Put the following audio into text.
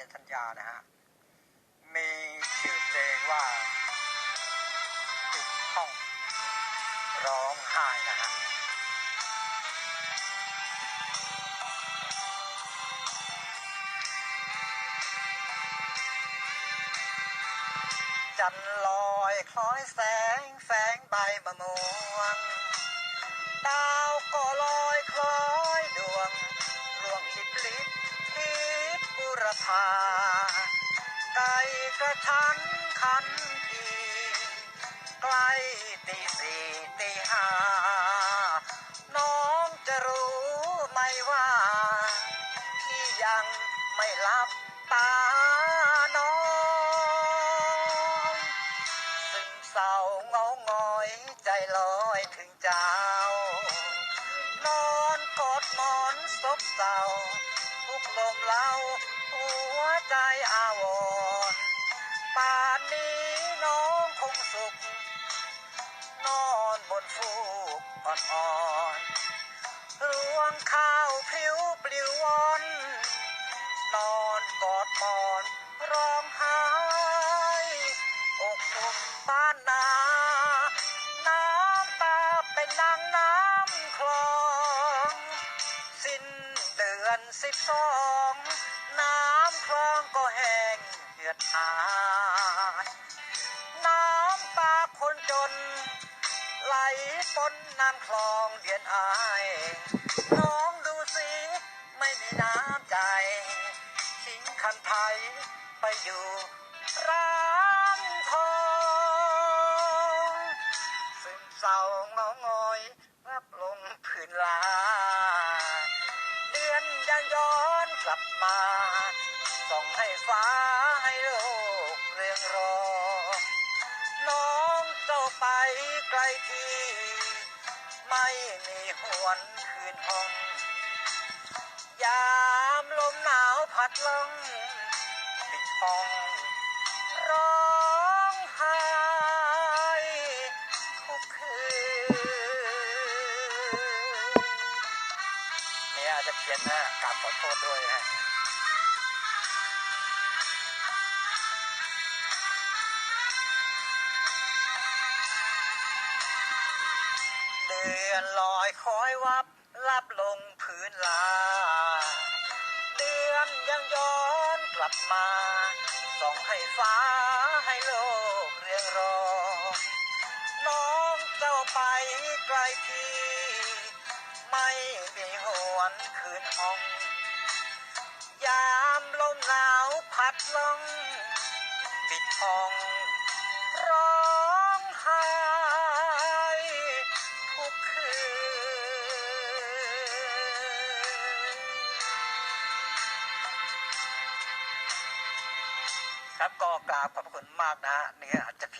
ยันธัญญานะฮะ มีชื่อเพลงว่าปิดห้องร้องไห้นะฮะจันลอยคล้อยแสงแฝงใบมะม่วงดาวก็าไก่กระชันขันทีใกล้ตีสี่ตีห้าน้องจะรู้ไหมว่าที่ยังไม่หลับตาน้อนซึมเศร้าเงาหงอยใจลอยถึงเจ้านอนกอดหมอนซบเศร้า ทุกลมเล่าหัวใจอาวรป่านนี้น้องคงสุข นอนบนฟูกอ่อนๆ อนสิบสองน้ำคลองก็แห้งเหือดหายน้ำตาคนจน ไหลปนน้ำคลองเดียนอายน้องดูสิไม่มีน้ำใจ ทิ้งคันไทยไปอยู่รา ย้อนกลับมาส่องให้ฟ้าให้โลกเรืองรอ น้องเจ้าไปไกลที่ ไม่มีหวนคืนห้อง ยามลมหนาวพัดลงปิดห้องร้องไห้ทุกคืนเนี่ยจะเพี้ยนนะ ราบขอโทษด้วยนะเดือนลอยคอยวับลับลงพื้นลา เดือนยังย้อนกลับมาส่องให้ฟ้าให้โลกเรียงรอ น้องเจ้าไปไกลที่ ไม่มีหวนคืนห้อง ยามลมหนาวพัดลงปิดห้อง ร้องไห้ทุกคืน ครับก็กราบขอบคุณมากนะฮะเนี่ยอาจจะผิด